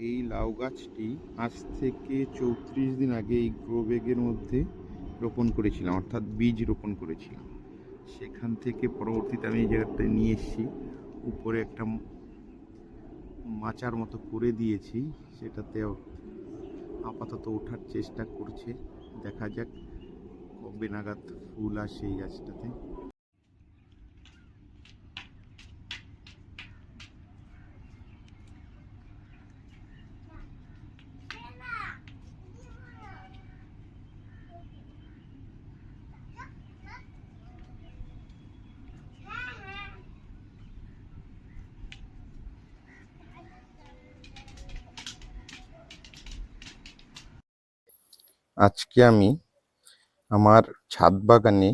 লাউ গাছটি আজ থেকে চৌত্রিশ দিন আগে এই গ্রো ব্যাগের মধ্যে রোপণ করেছিলাম, অর্থাৎ বীজ রোপণ করেছিলাম। সেখান থেকে পরবর্তীতে আমি এই জায়গাটায় নিয়ে এসেছি। উপরে একটা মাচার মতো করে দিয়েছি, সেটাতে আপাতত ওঠার চেষ্টা করছে। দেখা যাক কবে নাগাদ ফুল আসে এই গাছটাতে। আজকে আমি আমার ছাদ বাগানে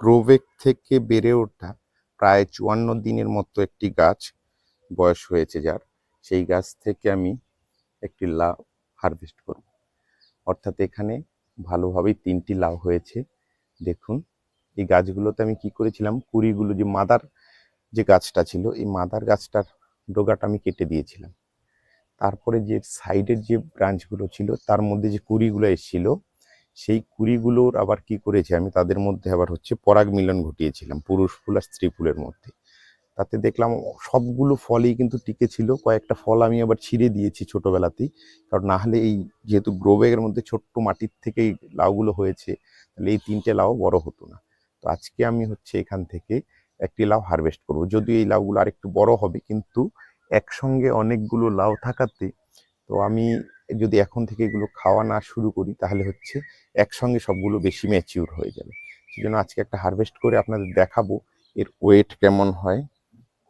গ্রোভেক থেকে বেড়ে ওঠা প্রায় চুয়ান্ন দিনের মতো একটি গাছ বয়স হয়েছে যার। সেই গাছ থেকে আমি একটি লাউ হারভেস্ট করব। অর্থাৎ এখানে ভালোভাবেই তিনটি লাউ হয়েছে। দেখুন, এই গাছগুলোতে আমি কি করেছিলাম? কুড়িগুলো যে মাদার যে গাছটা ছিল, এই মাদার গাছটার ডোগাটা আমি কেটে দিয়েছিলাম। তারপরে যে সাইডের যে ব্রাঞ্চগুলো ছিল, তার মধ্যে যে কুড়িগুলো এসেছিল, সেই কুড়িগুলোর আবার কি করেছে, আমি তাদের মধ্যে আবার হচ্ছে পরাগ মিলন ঘটিয়েছিলাম, পুরুষ ফুল আর স্ত্রী ফুলের মধ্যে। তাতে দেখলাম সবগুলো ফলই কিন্তু টিকে ছিল, কয়েকটা ফল আমি আবার ছিঁড়ে দিয়েছি ছোটোবেলাতেই, কারণ না হলে এই যেহেতু গ্রো ব্যাগের মধ্যে ছোট্ট মাটির থেকে এই লাউগুলো হয়েছে, তাহলে এই তিনটে লাউ বড় হতো না। তো আজকে আমি হচ্ছে এখান থেকে একটি লাউ হারভেস্ট করব, যদিও এই লাউগুলো আরেকটু বড় হবে, কিন্তু একসঙ্গে অনেকগুলো লাউ থাকাতে, তো আমি যদি এখন থেকে এগুলো খাওয়া না শুরু করি, তাহলে হচ্ছে একসঙ্গে সবগুলো বেশি ম্যাচিউর হয়ে যাবে। সেই জন্য আজকে একটা হারভেস্ট করে আপনাদের দেখাবো, এর ওয়েট কেমন হয়,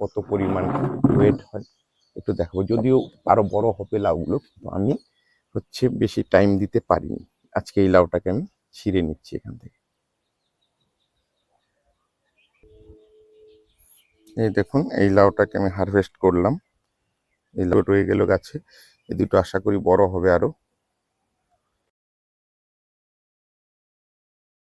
কত পরিমাণ ওয়েট হয়, একটু দেখাবো। যদিও আরও বড় হবে লাউগুলো, কিন্তু আমি হচ্ছে বেশি টাইম দিতে পারিনি। আজকে এই লাউটাকে আমি ছিঁড়ে নিচ্ছি এখান থেকে। এই দেখুন, এই লাউটাকে আমি হারভেস্ট করলাম। এই রয়ে গেল গাছে। এই দুটো আশা করি বড় হবে আরও।